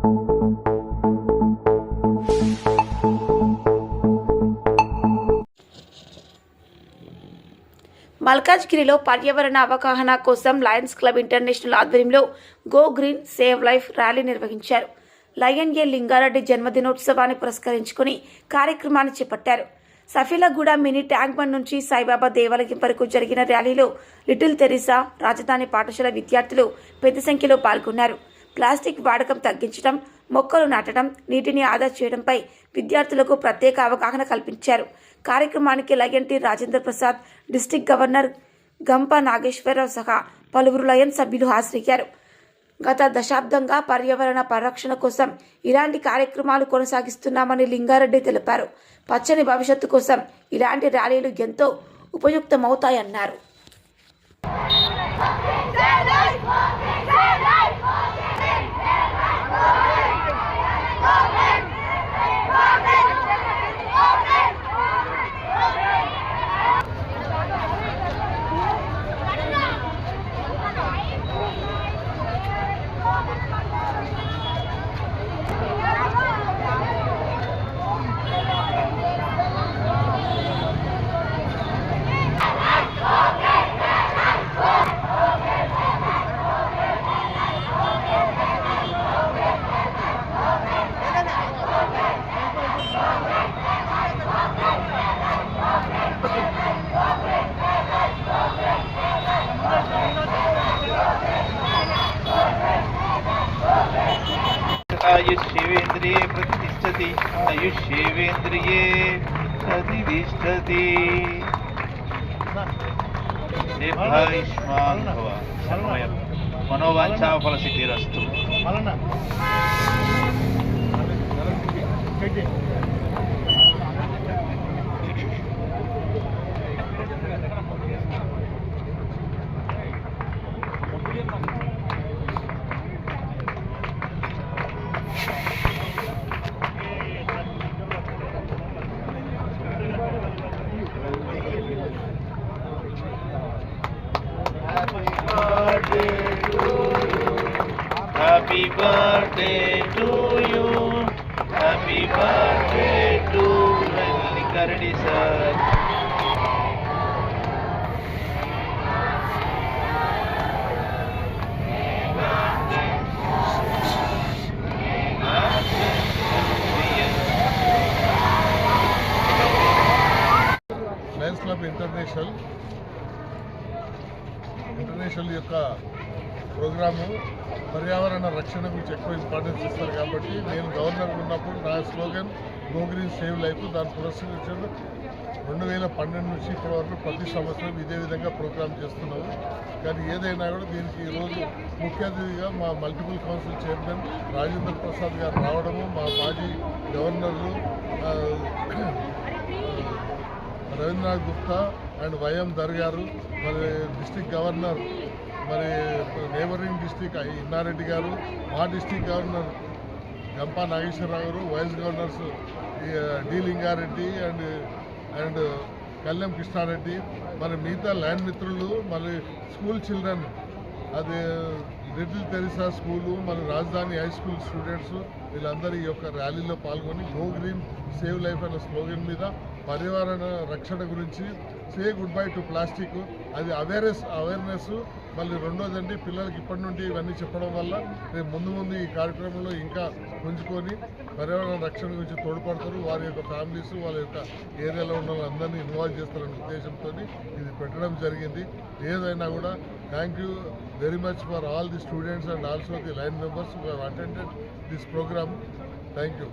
మల్కాజ్గిరిలో పర్యావరణ అవగాహన కోసం లయన్స్ క్లబ్ ఇంటర్నేషనల్ ఆధ్వర్యంలో go green save life rally నిర్వహించారు. లయన్ ఏ లింగారెడ్డి జన్మదినోత్సవాన్ని పురస్కరించుకుని కార్యక్రమాన్ని చేపట్టారు. సఫీలగూడ మినీ ట్యాంక్ బండ్ నుంచి సాయిబాబా దేవాలయం వరకు జరిగిన ర్యాలీలో లిటిల్ తెరిసా రాజధాని పాఠశాల విద్యార్థులు పెద్ద సంఖ్యలో పాల్గొన్నారు. ప్లాస్టిక్ వాడకం తగ్గించడం మొక్కలు నాటడం నీటిని ఆదా చేయడంపై విద్యార్థులకు ప్రత్యేక అవగాహన కల్పించారు. కార్యక్రమానికి lion T Rajendra Prasad district governor Gampa Nageswararao సహా పలువురు లయన్ సభ్యులు హాజరయ్యారు. గత దశాబ్దంగా పర్యావరణ పరిరక్షణ కోసం ఇలాంటి కార్యక్రమాలు కొనసాగిస్తున్నామని లింగారెడ్డి తెలిపారు. పచ్చని భవిష్యత్తు కోసం ఇలాంటి ర్యాలీలు ఎంతో ఉపయుక్తమవుతాయన్నారు. आयुष्येवेन्द्रिये प्रतिष्ठति आयुष्येवेन्द्रिये प्रतिष्ठति दीर्घायुष्मान् birthday to you. Happy birthday to you. Happy birthday to Karadi sir. Lions club international international యొక్క ప్రోగ్రాము పర్యావరణ రక్షణ గురించి ఎక్కువ ఇంపార్టెన్స్ ఇస్తారు కాబట్టి నేను గవర్నర్ ఉన్నప్పుడు నా slogan go green save life దాని పురస్కరించారు. రెండు వేల పన్నెండు నుంచి ఇప్పటి వరకు ప్రతి సంవత్సరం ఇదే విధంగా ప్రోగ్రామ్ చేస్తున్నాము కానీ ఏదైనా కూడా దీనికి ఈరోజు ముఖ్య అతిథిగా మా multiple council chairman Rajendra Prasad garu రావడము మా మాజీ గవర్నర్లు Ravindranath Gupta and YM there గారు మరి డిస్టిక్ గవర్నర్ మరి నేబరింగ్ డిస్టిక్ ఇన్నారెడ్డి గారు మా డిస్టిక్ గవర్నర్ గంపా నాగేశ్వరరావు గారు వైస్ గవర్నర్స్ ఈ, D Lingareddy and and Kalyan Krishnareddy మరి మిగతా ల్యాండ్ మిత్రులు మరి స్కూల్ చిల్డ్రన్ అది లిటిల్ తెరిసా స్కూలు మరి రాజధాని హై స్కూల్ స్టూడెంట్స్ వీళ్ళందరూ ఈ యొక్క ర్యాలీలో పాల్గొని గో గ్రీన్ సేవ్ లైఫ్ అనే స్లోగన్ మీద పర్యావరణ రక్షణ గురించి say good bye to plastic. అది అవేర్నెస్ అవేర్నెస్. మళ్ళీ రెండోదండి పిల్లలకి ఇప్పటి నుండి ఇవన్నీ చెప్పడం వల్ల రేపు ముందు ముందు ఈ కార్యక్రమంలో ఇంకా పుంజుకొని పర్యావరణ రక్షణ గురించి తోడ్పడతారు. వారి యొక్క ఫ్యామిలీస్ వాళ్ళ యొక్క ఏరియాలో ఉన్న వాళ్ళందరినీ ఇన్వాల్వ్ చేస్తారనే ఉద్దేశంతో ఇది పెట్టడం జరిగింది. ఏదైనా కూడా thank you very much for all the students and also the line members who attended this programme thank you